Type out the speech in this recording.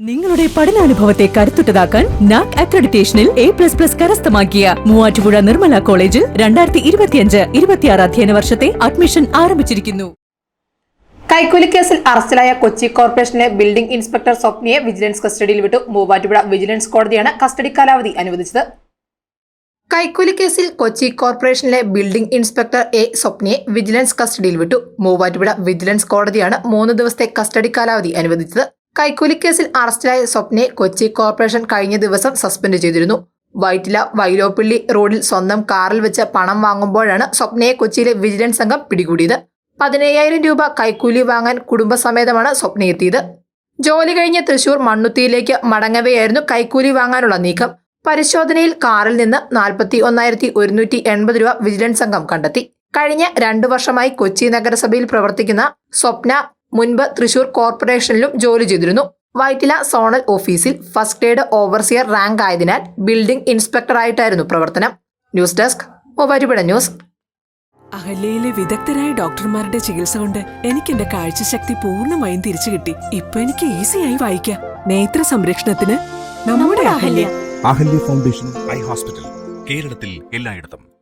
നിങ്ങളുടെ പഠനാനുഭവത്തെ കരുത്തുറ്റതാക്കാൻ നാക് അക്രഡിറ്റേഷനിൽ എ പ്ലസ് പ്ലസ് കരസ്ഥമാക്കിയ മൂവാറ്റുപുഴ നിർമ്മല കോളേജിൽ രണ്ടായിരത്തി ഇരുപത്തിയഞ്ച് ഇരുപത്തിയാറ് അധ്യയന വർഷത്തെ അഡ്മിഷൻ ആരംഭിച്ചിരിക്കുന്നു. കൈക്കൂലി കേസിൽ അറസ്റ്റിലായ കൊച്ചി കോർപ്പറേഷനിലെ ബിൽഡിംഗ് ഇൻസ്പെക്ടർ സ്വപ്നയെ വിജിലൻസ് കസ്റ്റഡിയിൽ വിട്ടു. മൂവാറ്റുപുഴ വിജിലൻസ് കോടതിയാണ് കസ്റ്റഡി കാലാവധി അനുവദിച്ചത്. കൈക്കൂലി കേസിൽ കൊച്ചി കോർപ്പറേഷനിലെ ബിൽഡിംഗ് ഇൻസ്പെക്ടർ എ സ്വപ്നയെ വിജിലൻസ് കസ്റ്റഡിയിൽ വിട്ടു. മൂവാറ്റുപുഴ വിജിലൻസ് കോടതിയാണ് മൂന്ന് ദിവസത്തെ കസ്റ്റഡി കാലാവധി അനുവദിച്ചത്. കൈക്കൂലി കേസിൽ അറസ്റ്റിലായ സ്വപ്നയെ കൊച്ചി കോർപ്പറേഷൻ കഴിഞ്ഞ ദിവസം സസ്പെൻഡ് ചെയ്തിരുന്നു. വൈറ്റില വൈലോപ്പിള്ളി റോഡിൽ സ്വന്തം കാറിൽ വെച്ച് പണം വാങ്ങുമ്പോഴാണ് സ്വപ്നയെ കൊച്ചിയിലെ വിജിലൻസ് സംഘം പിടികൂടിയത്. പതിനയ്യായിരം രൂപ കൈക്കൂലി വാങ്ങാൻ കുടുംബസമേതമാണ് സ്വപ്ന എത്തിയത്. ജോലി കഴിഞ്ഞ് തൃശൂർ മണ്ണുത്തിയിലേക്ക് മടങ്ങവെയായിരുന്നു കൈക്കൂലി വാങ്ങാനുള്ള നീക്കം. പരിശോധനയിൽ കാറിൽ നിന്ന് നാൽപ്പത്തി ഒന്നായിരത്തി ഒരുന്നൂറ്റി എൺപത് രൂപ വിജിലൻസ് സംഘം കണ്ടെത്തി. കഴിഞ്ഞ രണ്ടു വർഷമായി കൊച്ചി നഗരസഭയിൽ പ്രവർത്തിക്കുന്ന സ്വപ്ന മുൻപ് തൃശൂർ കോർപ്പറേഷനിലും ജോലി ചെയ്തിരുന്നു. വൈറ്റില സോണൽ ഓഫീസിൽ ഫസ്റ്റ് ഗ്രേഡ് ഓവർസിയർ റാങ്ക് ആയതിനാൽ ബിൽഡിംഗ് ഇൻസ്പെക്ടറായിട്ടായിരുന്നു പ്രവർത്തനം. News desk Muvattupuzha news. അഹല്യയിലെ വിദഗ്ധരായ ഡോക്ടർമാരുടെ ചികിത്സ കൊണ്ട് എനിക്ക് എന്റെ കാഴ്ചശക്തി പൂർണമായും തിരിച്ചു കിട്ടി. ഇപ്പൊ എനിക്ക് ഈസിയായി വായിക്കാം. നേത്ര സംരക്ഷണത്തിന് നമ്മുടെ Ahalya. Ahalya foundation eye hospital കേരളത്തിൽ എല്ലായിടത്തും.